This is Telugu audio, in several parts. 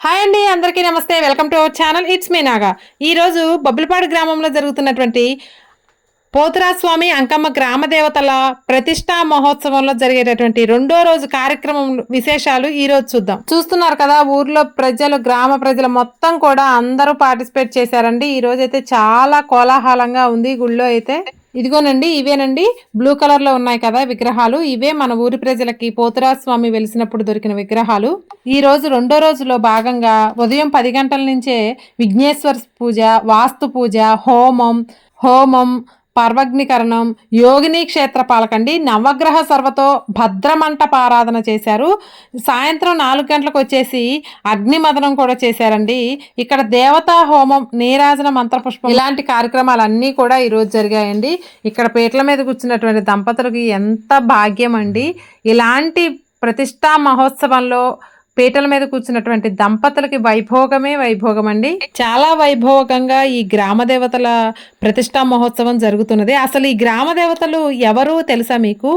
హాయ్ అండి అందరికీ నమస్తే. Welcome to our channel. It's me Naga ఈరోజు బొబ్బిలిపాడు గ్రామంలో జరుగుతున్నటువంటి పోతురాస్వామి అంకమ్మ గ్రామ దేవతల ప్రతిష్టా మహోత్సవంలో జరిగేటటువంటి రెండో రోజు కార్యక్రమం విశేషాలు ఈ రోజు చూద్దాం. చూస్తున్నారు కదా ఊర్లో ప్రజలు గ్రామ ప్రజలు మొత్తం కూడా అందరూ పార్టిసిపేట్ చేశారండి. ఈ రోజు అయితే చాలా కోలాహలంగా ఉంది గుళ్ళో అయితే. ఇదిగోనండి ఇవేనండి. బ్లూ కలర్లో ఉన్నాయి కదా విగ్రహాలు. ఇవే మన ఊరి ప్రజలకి పోతురాజు స్వామి వెలిసినప్పుడు దొరికిన విగ్రహాలు. ఈ రోజు రెండో రోజులో భాగంగా ఉదయం పది గంటల నుంచే విఘ్నేశ్వర పూజ వాస్తు పూజ హోమం హోమం పర్వగ్నికరణం యోగిని క్షేత్ర పాలకండి నవగ్రహ సర్వతో భద్రమంట ఆరాధన చేశారు. సాయంత్రం నాలుగు గంటలకు వచ్చేసి అగ్నిమదనం కూడా చేశారండి. ఇక్కడ దేవతా హోమం నీరాజన మంత్రపుష్పం ఇలాంటి కార్యక్రమాలన్నీ కూడా ఈరోజు జరిగాయండి. ఇక్కడ పీటల మీద కూర్చున్నటువంటి దంపతులకి ఎంత భాగ్యం అండి ఇలాంటి ప్రతిష్టా మహోత్సవంలో పీటల మీద కూర్చున్నటువంటి దంపతులకి వైభోగమే వైభోగం అండి చాలా వైభోగంగా ఈ గ్రామ దేవతల ప్రతిష్టా మహోత్సవం జరుగుతున్నది. అసలు ఈ గ్రామ దేవతలు ఎవరు తెలుసా మీకు?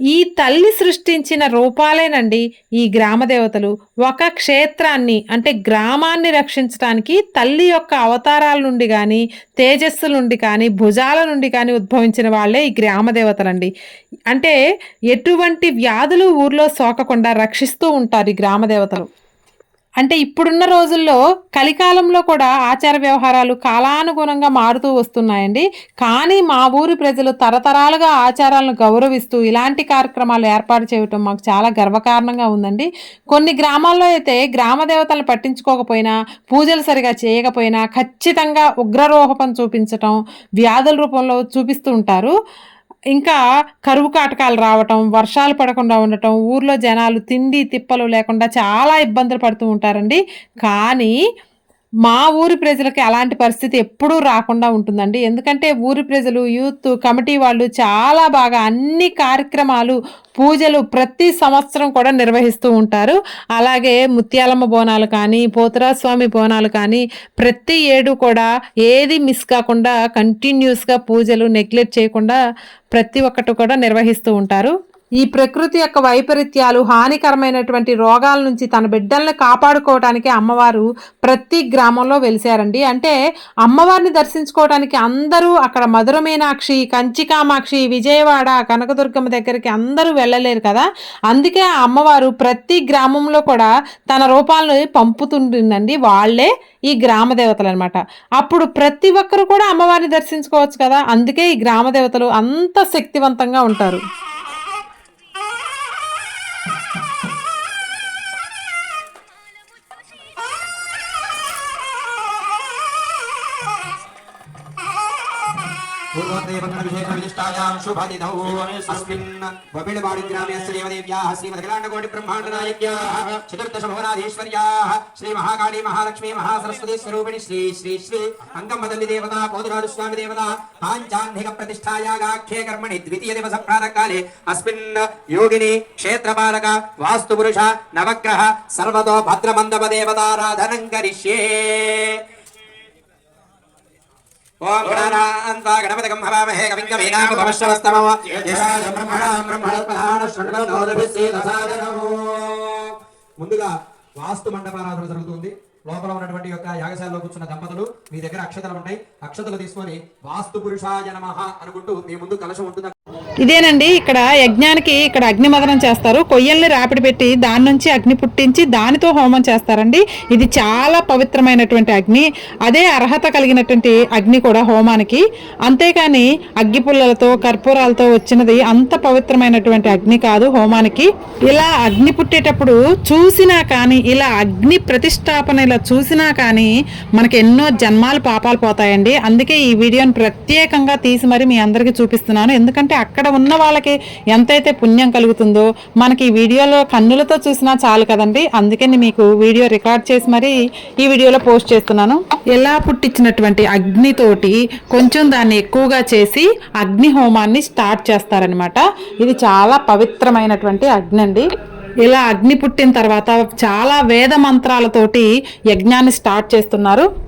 ఈ తల్లి సృష్టించిన రూపాలేనండి ఈ గ్రామదేవతలు. ఒక క్షేత్రాన్ని అంటే గ్రామాన్ని రక్షించడానికి తల్లి యొక్క అవతారాల నుండి కానీ తేజస్సు నుండి కానీ భుజాల నుండి కానీ ఉద్భవించిన వాళ్ళే ఈ గ్రామ దేవతలండి అంటే ఎటువంటి వ్యాధులు ఊర్లో సోకకుండా రక్షిస్తూ ఉంటారు ఈ గ్రామదేవతలు. అంటే ఇప్పుడున్న రోజుల్లో కలికాలంలో కూడా ఆచార వ్యవహారాలు కాలానుగుణంగా మారుతూ వస్తున్నాయండి. కానీ మా ఊరి ప్రజలు తరతరాలుగా ఆచారాలను గౌరవిస్తూ ఇలాంటి కార్యక్రమాలు ఏర్పాటు చేయటం మాకు చాలా గర్వకారణంగా ఉందండి. కొన్ని గ్రామాల్లో అయితే గ్రామ దేవతలు పట్టించుకోకపోయినా పూజలు సరిగా చేయకపోయినా ఖచ్చితంగా ఉగ్రరూపం చూపించటం వ్యాధుల రూపంలో చూపిస్తూ ఉంటారు. ఇంకా కరువు కాటకాలు రావటం వర్షాలు పడకుండా ఉండటం ఊర్లో జనాలు తిండి తిప్పలు లేకుండా చాలా ఇబ్బందులు పడుతూ ఉంటారండి. కానీ మా ఊరి ప్రజలకి అలాంటి పరిస్థితి ఎప్పుడూ రాకుండా ఉంటుందండి. ఎందుకంటే ఊరి ప్రజలు యూత్ కమిటీ వాళ్ళు చాలా బాగా అన్ని కార్యక్రమాలు పూజలు ప్రతి సంవత్సరం కూడా నిర్వహిస్తూ ఉంటారు. అలాగే ముత్యాలమ్మ బోనాలు కానీ పోతరాస్వామి బోనాలు కానీ ప్రతి ఏడు కూడా ఏది మిస్ కాకుండా కంటిన్యూస్గా పూజలు నెగ్లెక్ట్ చేయకుండా ప్రతి ఒక్కటి కూడా నిర్వహిస్తూ ఉంటారు. ఈ ప్రకృతి యొక్క వైపరీత్యాలు హానికరమైనటువంటి రోగాల నుంచి తన బిడ్డల్ని కాపాడుకోవడానికి అమ్మవారు ప్రతి గ్రామంలో వెలిసారండి అంటే అమ్మవారిని దర్శించుకోవడానికి అందరూ అక్కడ మధుర మీనాక్షి కంచికామాక్షి విజయవాడ కనకదుర్గమ్మ దగ్గరికి అందరూ వెళ్ళలేరు కదా. అందుకే ఆ అమ్మవారు ప్రతి గ్రామంలో కూడా తన రూపాలను పంపుతుంటుందండి. వాళ్ళే ఈ గ్రామ దేవతలు అనమాట అప్పుడు ప్రతి ఒక్కరు కూడా అమ్మవారిని దర్శించుకోవచ్చు కదా. అందుకే ఈ గ్రామ దేవతలు అంత శక్తివంతంగా ఉంటారు. पूर्वोत्तरपत्नविशेषविशिष्टायां शुभदिनौ अस्मिन् वबिडबाडिग्रामे श्रीमदेव्याः श्रीमदखिलाण्डकोटिब्रह्माण्डनायक्याः चतुर्दशभुवनाधीश्वर्याः श्रीमहाकाली महालक्ष्मी महासरस्वती स्वरूपिणि श्री श्री श्री अङ्गमदल्लि देवता पोदुराजुस्वामि देवता पाञ्चान्धिकप्रतिष्ठायागाख्ये कर्मणि द्वितीयदिवसप्रातःकाले अस्मिन् योगिनी क्षेत्रपालक वास्तुपुरुष नवग्रह सर्वतो भद्रमन्दपदेवताराधनं करिष्ये ఓం గణానాన్వా గణపతిగం హవామహే కవిం కవీనామ భవశ్రవస్తమవ యశాయ బ్రహ్మణా బ్రహ్మణోత్పహాన శృణ్వన్నోదభిస్సేదసాదనము ముందుగా వాస్తు మండపారాధన జరుగుతుంది. లోపల ఉన్నటువంటి యొక్క యాగశాలలో కూర్చున్న దంపతులు మీ దగ్గర అక్షతలు ఉంటాయి. అక్షతలు తీసుకొని వాస్తు పురుషాయ నమః అనుకుంటూ మీ ముందు కలశం ఉంటుంది? ఇదేనండి ఇక్కడ యజ్ఞానికి ఇక్కడ అగ్నిమదనం చేస్తారు. కొయ్యల్ని రాపిడి పెట్టి దాని నుంచి అగ్ని పుట్టించి దానితో హోమం చేస్తారండి. ఇది చాలా పవిత్రమైనటువంటి అగ్ని. అదే అర్హత కలిగినటువంటి అగ్ని కూడా హోమానికి. అంతేకాని అగ్గి పుల్లలతో కర్పూరాలతో వచ్చినది అంత పవిత్రమైనటువంటి అగ్ని కాదు హోమానికి. ఇలా అగ్ని పుట్టేటప్పుడు చూసినా కానీ ఇలా అగ్ని ప్రతిష్టాపన ఇలా చూసినా కానీ మనకి ఎన్నో జన్మాలు పాపాలు పోతాయండి. అందుకే ఈ వీడియోని ప్రత్యేకంగా తీసి మరి మీ అందరికీ చూపిస్తున్నాను. ఎందుకంటే అక్కడ ఉన్న వాళ్ళకి ఎంతైతే పుణ్యం కలుగుతుందో మనకి ఈ వీడియోలో కన్నులతో చూసినా చాలు కదండి. అందుకని మీకు వీడియో రికార్డ్ చేసి మరి ఈ వీడియోలో పోస్ట్ చేస్తున్నాను. ఎలా పుట్టించినటువంటి అగ్నితోటి కొంచెం దాన్ని ఎక్కువగా చేసి అగ్ని హోమాన్ని స్టార్ట్ చేస్తారనమాట ఇది చాలా పవిత్రమైనటువంటి అగ్ని అండి. ఇలా అగ్ని పుట్టిన తర్వాత చాలా వేద మంత్రాలతోటి యజ్ఞాన్ని స్టార్ట్ చేస్తున్నారు.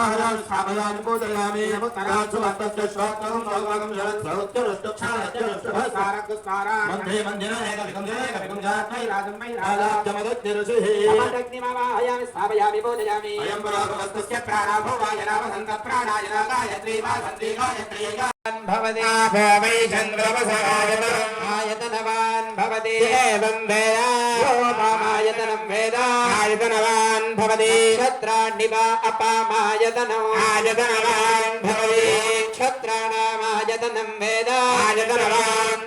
స్థాపయామి పూజయామి మిత్ర ఋషి దేవతా వాహయామి స్థాపయామి పూజయామి యావత్ పుష్కలం చిత్రభాగం తస్మిన్ రాజానమధి విశ్రయేమమితి అగ్నిమవాహయామి స్థాపయామి పూజయామి ఆయతనవాన్ భవతి. పామాయతనం వేద. ఆయతనవాన్ భవతి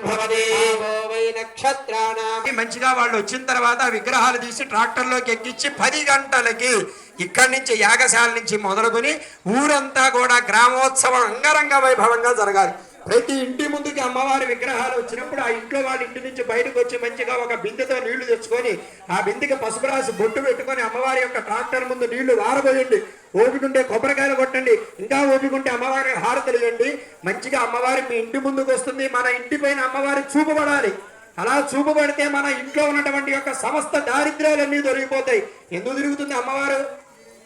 భవతి ఆపో వై నక్షత్రాణాం మంచిగా వాళ్ళు వచ్చిన తర్వాత విగ్రహాలు తీసి ట్రాక్టర్లోకి ఎక్కించి పది గంటలకి ఇక్కడి నుంచి యాగశాల నుంచి మొదలుకొని ఊరంతా కూడా గ్రామోత్సవం అంగరంగ వైభవంగా జరగాలి. ప్రతి ఇంటి ముందుకి అమ్మవారి విగ్రహాలు వచ్చినప్పుడు ఆ ఇంట్లో వాళ్ళ ఇంటి నుంచి బయటకు వచ్చి మంచిగా ఒక బిందెతో నీళ్ళు తెచ్చుకొని ఆ బిందెకి పసుపు రాసి బొట్టు పెట్టుకొని అమ్మవారి యొక్క ట్రాక్టర్ ముందు నీళ్ళు వారబోయండి. ఓపికంటే కొబ్బరికాయలు కొట్టండి. ఇంకా ఓపికంటే అమ్మవారికి హారతలు ఇవ్వండి. మంచిగా అమ్మవారి మీ ఇంటి ముందుకు వస్తుంది. మన ఇంటి పైన అమ్మవారి చూపబడాలి అలా చూపబడితే మన ఇంట్లో ఉన్నటువంటి యొక్క సమస్త దారిద్ర్యాలన్నీ దొరికిపోతాయి ఎందుకు తిరుగుతుంది అమ్మవారు?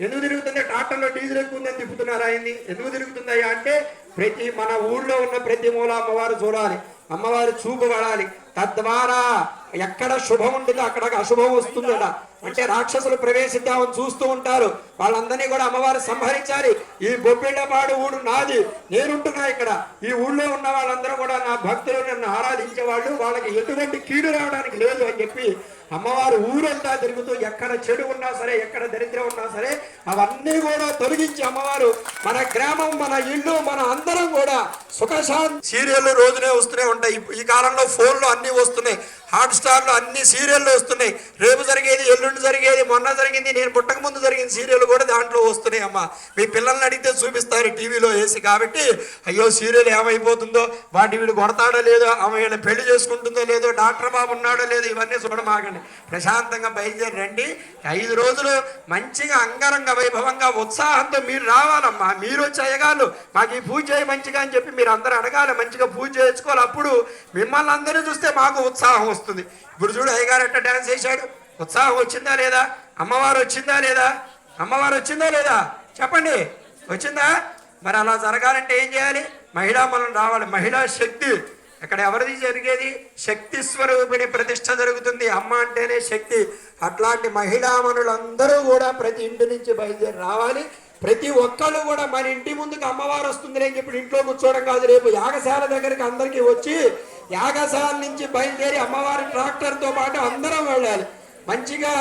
ఎందుకు తిరుగుతుంది? ట్రాక్టర్లో డీజిల్ ఎక్కువ ఉందని తిప్పుతున్నారు ఆయన్ని. ఎందుకు తిరుగుతుందయ్యా అంటే ప్రతి మన ఊళ్ళో ఉన్న ప్రతి మూల అమ్మవారు చూడాలి. అమ్మవారు పడాలి తద్వారా ఎక్కడ శుభం ఉంటుందో అక్కడ అశుభం వస్తుందట. అంటే రాక్షసులు ప్రవేశిద్దామని చూస్తూ ఉంటారు. వాళ్ళందరినీ కూడా అమ్మవారు సంహరించాలి. ఈ బొబ్బిళ్ళపాడు ఊడు నాది. నేనుంటున్నా ఇక్కడ. ఈ ఊళ్ళో ఉన్న వాళ్ళందరూ కూడా నా భక్తులు నన్ను ఆరాధించే వాళ్ళు వాళ్ళకి ఎటువంటి కీడు రావడానికి లేదు అని చెప్పి అమ్మవారు ఊరంతా తిరుగుతూ ఎక్కడ చెడు ఉన్నా సరే ఎక్కడ దరిద్రం ఉన్నా సరే అవన్నీ కూడా తొలగించి అమ్మవారు మన గ్రామం మన ఇల్లు మన అందరం కూడా సుఖశాంతి సీరియల్ రోజునే వస్తూనే ఉంటాయి. ఈ కాలంలో ఫోన్లు అన్ని వస్తున్నాయి. హాట్ స్టార్లో అన్ని సీరియళ్ళు వస్తున్నాయి. రేపు జరిగేది ఎల్లుండి జరిగేది మొన్న జరిగింది నేను పుట్టక ముందు జరిగిన సీరియల్ కూడా దాంట్లో వస్తున్నాయి అమ్మా. మీ పిల్లల్ని అడిగితే చూపిస్తారు టీవీలో వేసి కాబట్టి అయ్యో సీరియల్ ఏమైపోతుందో వాటి వీడు కొడతాడో లేదో ఆమె పెళ్ళి చేసుకుంటుందో లేదో డాక్టర్ బాబు ఉన్నాడో లేదో ఇవన్నీ చూడమాగండి ప్రశాంతంగా బయలుదేరి రండి. ఐదు రోజులు మంచిగా అంగరంగ వైభవంగా ఉత్సాహంతో మీరు రావాలమ్మా. మీరు వచ్చి అయ్యగారు మాకు ఈ పూజ మంచిగా అని చెప్పి మీరు అందరూ అడగాలి. మంచిగా పూజ చేసుకోవాలి అప్పుడు మిమ్మల్ని అందరూ చూస్తే మాకు ఉత్సాహం వస్తుంది. ఇప్పుడు చూడు అయ్యగారు ఎట్లా డ్యాన్స్ చేశాడు. ఉత్సాహం వచ్చిందా లేదా? అమ్మవారు వచ్చిందా లేదా? అమ్మవారు వచ్చిందా లేదా? చెప్పండి. వచ్చిందా? మరి అలా జరగాలంటే ఏం చేయాలి? మహిళా మనం రావాలి. మహిళా శక్తి. ఇక్కడ ఎవరిది జరిగేది? శక్తి స్వరూపిణి ప్రతిష్ట జరుగుతుంది. అమ్మ అంటేనే శక్తి. అట్లాంటి మహిళామణులందరూ కూడా ప్రతి ఇంటి నుంచి బయలుదేరి రావాలి. ప్రతి ఒక్కళ్ళు కూడా మన ఇంటి ముందుకు అమ్మవారు వస్తుంది అని చెప్పి ఇంట్లో కూర్చోవడం కాదు. రేపు యాగశాల దగ్గరికి అందరికీ వచ్చి యాగశాల నుంచి బయలుదేరి అమ్మవారి ట్రాక్టర్తో పాటు అందరం వెళ్ళాలి. మంచిగా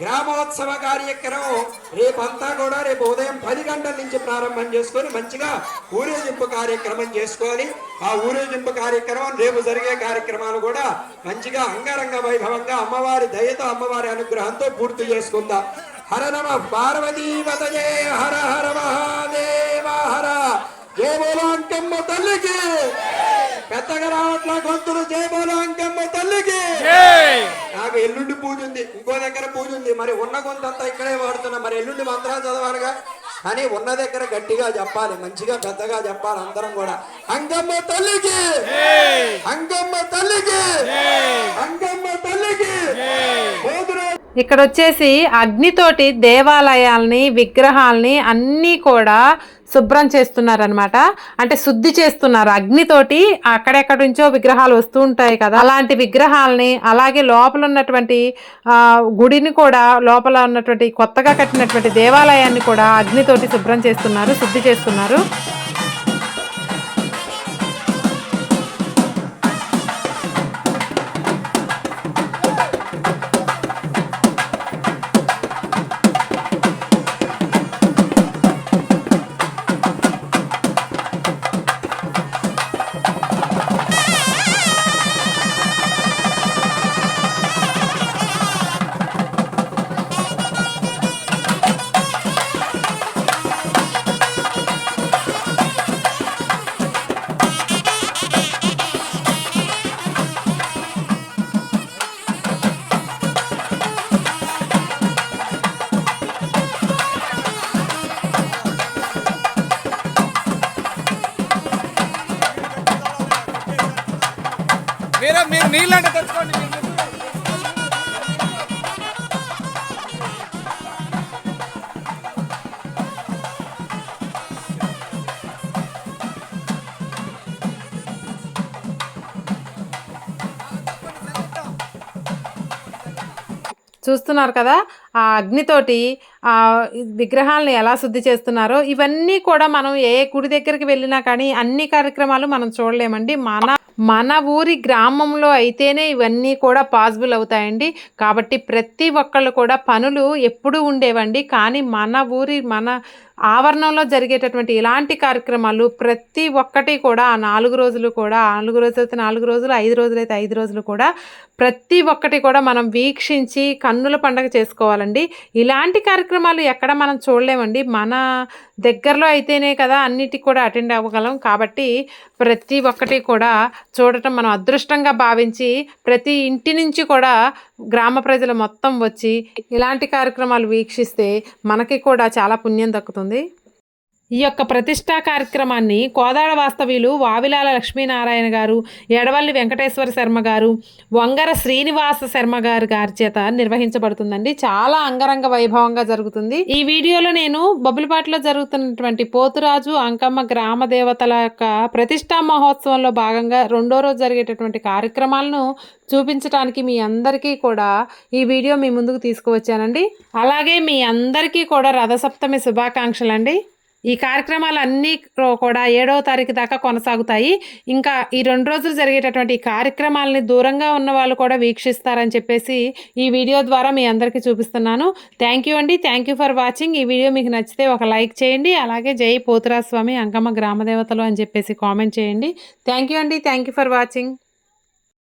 గ్రామోత్సవ కార్యక్రమం రేపంతా కూడా రేపు ఉదయం పది గంటల నుంచి ప్రారంభం చేసుకొని మంచిగా ఊరేగింపు కార్యక్రమం చేసుకోవాలి. ఆ ఊరేగింపు కార్యక్రమం రేపు జరిగే కార్యక్రమాలు కూడా మంచిగా అంగరంగ వైభవంగా అమ్మవారి దయతో అమ్మవారి అనుగ్రహంతో పూర్తి చేసుకుందాం. హర నమ పార్వతీపతయే హర హర మహాదేవ హర. జయ బోలో అంకమ్మ తల్లికి. పెద్దగా రావట్ల గొంతులు జయ బోలో అంకమ్మ తల్లికి. నాకు ఎల్లుండి పూజ ఉంది ఇంకో దగ్గర పూజ ఉంది. మరి ఉన్న కొంతంతా ఇక్కడే వాడుతున్నా. మరి ఎల్లుండి మంత్రాలు చదవాలిగా? అని ఉన్న దగ్గర గట్టిగా చెప్పాలి మంచిగా పెద్దగా చెప్పాలి అందరం కూడా. అంగమ్మ తల్లికి. అంగమ్మ తల్లికి. అంగమ్మ తల్లికి. పోతురా ఇక్కడ వచ్చేసి అగ్నితోటి దేవాలయాల్ని విగ్రహాల్ని అన్నీ కూడా శుభ్రం చేస్తున్నారనమాట అంటే శుద్ధి చేస్తున్నారు. అగ్నితోటి అక్కడెక్కడ నుంచో విగ్రహాలు వస్తూ ఉంటాయి కదా. అలాంటి విగ్రహాలని అలాగే లోపల ఉన్నటువంటి గుడిని కూడా లోపల ఉన్నటువంటి కొత్తగా కట్టినటువంటి దేవాలయాన్ని కూడా అగ్నితోటి శుభ్రం చేస్తున్నారు శుద్ధి చేస్తున్నారు. చూస్తున్నారు కదా? ఆ అగ్నితోటి ఆ విగ్రహాలను ఎలా శుద్ధి చేస్తున్నారో ఇవన్నీ కూడా మనం ఏ గుడి దగ్గరికి వెళ్ళినా కానీ అన్ని కార్యక్రమాలు మనం చూడలేమండి. మన మన ఊరి గ్రామంలో అయితేనే ఇవన్నీ కూడా పాసిబుల్ అవుతాయండి. కాబట్టి ప్రతి ఒక్కళ్ళు కూడా పనులు ఎప్పుడూ ఉండేవండి. కానీ మన ఊరి మన ఆవరణంలో జరిగేటటువంటి ఇలాంటి కార్యక్రమాలు ప్రతి ఒక్కటి కూడా ఆ నాలుగు రోజులు కూడా నాలుగు రోజులైతే నాలుగు రోజులు ఐదు రోజులు అయితే ఐదు రోజులు కూడా ప్రతి ఒక్కటి కూడా మనం వీక్షించి కన్నుల పండగ చేసుకోవాలండి. ఇలాంటి కార్యక్రమాలు ఎక్కడ మనం చూడలేమండి. మన దగ్గరలో అయితేనే కదా అన్నిటికి కూడా అటెండ్ అవ్వగలం. కాబట్టి ప్రతి ఒక్కటి కూడా చూడటం మనం అదృష్టంగా భావించి ప్రతి ఇంటి నుంచి కూడా గ్రామ ప్రజలు మొత్తం వచ్చి ఇలాంటి కార్యక్రమాలు వీక్షిస్తే మనకి కూడా చాలా పుణ్యం దక్కుతుంది. ఈ యొక్క ప్రతిష్టా కార్యక్రమాన్ని కోదాడ వాస్తవ్యులు వావిలాల లక్ష్మీనారాయణ గారు ఎడవల్లి వెంకటేశ్వర శర్మ గారు వంగర శ్రీనివాస శర్మ గారు గారి చేత నిర్వహించబడుతుందండి. చాలా అంగరంగ వైభవంగా జరుగుతుంది. ఈ వీడియోలో నేను బొబ్బులపాటిలో జరుగుతున్నటువంటి పోతురాజు అంకమ్మ గ్రామ దేవతల యొక్క ప్రతిష్టా మహోత్సవంలో భాగంగా రెండో రోజు జరిగేటటువంటి కార్యక్రమాలను చూపించడానికి మీ అందరికీ కూడా ఈ వీడియో మీ ముందుకు తీసుకువచ్చానండి. అలాగే మీ అందరికీ కూడా రథసప్తమి శుభాకాంక్షలు అండి ఈ కార్యక్రమాలు అన్నీ కూడా ఏడవ తారీఖు దాకా కొనసాగుతాయి. ఇంకా ఈ రెండు రోజులు జరిగేటటువంటి ఈ కార్యక్రమాలని దూరంగా ఉన్న వాళ్ళు కూడా వీక్షిస్తారని చెప్పేసి ఈ వీడియో ద్వారా మీ అందరికీ చూపిస్తున్నాను. థ్యాంక్ యూ అండి. Thank you for watching. ఈ వీడియో మీకు నచ్చితే ఒక లైక్ చేయండి. అలాగే జై పోతురాస్వామి అంకమ్మ గ్రామదేవతలు అని చెప్పేసి కామెంట్ చేయండి. థ్యాంక్ యూ అండి. Thank you for watching.